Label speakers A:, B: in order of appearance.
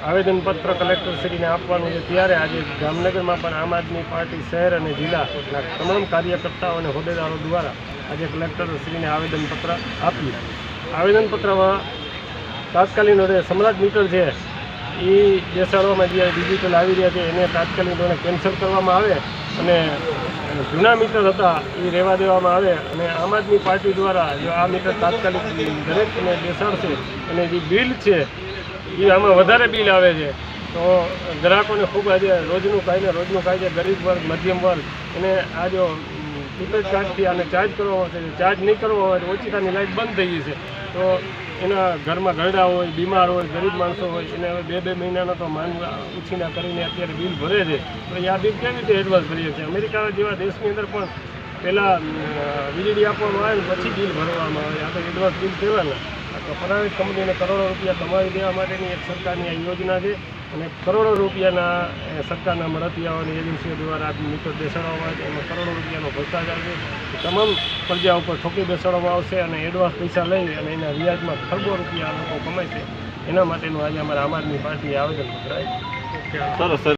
A: આવેદનપત્ર કલેક્ટરશ્રીને આપવાનું છે. ત્યારે આજે જામનગરમાં પણ આમ આદમી પાર્ટી શહેર અને જિલ્લાના તમામ કાર્યકર્તાઓ અને હોદ્દેદારો દ્વારા આજે કલેક્ટરશ્રીને આવેદનપત્ર આપ્યું. આવેદનપત્રમાં તાત્કાલિક ધોરણે સમ્રાટ મીટર છે. એ બેસાડવામાં જે ડિજિટલ આવી રહ્યા છે, એને તાત્કાલિક કેન્સલ કરવામાં આવે અને જૂના મીટર હતા એ રહેવા દેવામાં આવે અને આમ આદમી પાર્ટી દ્વારા જો આ મીટર તાત્કાલિક દરેકને બેસાડશે અને જે બિલ છે એ આમાં વધારે બિલ આવે છે. તો ગ્રાહકોને ખૂબ આજે રોજનું કાંઈ ને રોજનું કાંઈ છે ગરીબ વર્ગ, મધ્યમ વર્ગ, એને આ જો પ્રીપેડ કાર્ડથી આને ચાર્જ કરવો હોય ચાર્જ નહીં કરવો હોય તો ઓચિતાની લાઇટ બંધ થઈ ગઈ છે. તો એના ઘરમાં ગરડા હોય, બીમાર હોય, ગરીબ માણસો હોય, એને હવે બે બે મહિનાનો તો માન ઉછીના કરીને અત્યારે બિલ ભરે છે. તો આ બિલ કેવી રીતે એડવાન્સ ભરીએ છે અમેરિકા જેવા દેશની અંદર પણ પહેલાં વીજળી આપવામાં આવે ને પછી બિલ ભરવામાં આવે. આ તો એડવાન્સ બિલ કહેવાના તો પ્રાઇવેટ કંપનીને કરોડો રૂપિયા કમાવી દેવા માટેની એક સરકારની આ યોજના છે અને કરોડો રૂપિયાના સરકારના મળતિયાઓની એજન્સીઓ દ્વારા આ મીટર બેસાડવામાં આવે છે. એમાં કરોડો રૂપિયાનો ભ્રષ્ટાચાર છે. તમામ પ્રજા ઉપર ઠોકી બેસાડવામાં આવશે અને એડવાન્સ પૈસા લઈ અને એના વ્યાજમાં ખરબો રૂપિયા લોકો કમાય છે. એના માટેનું આજે અમારા આમ આદમી પાર્ટીએ આવેદનપત્ર આપ્યું.
B: સરસ સર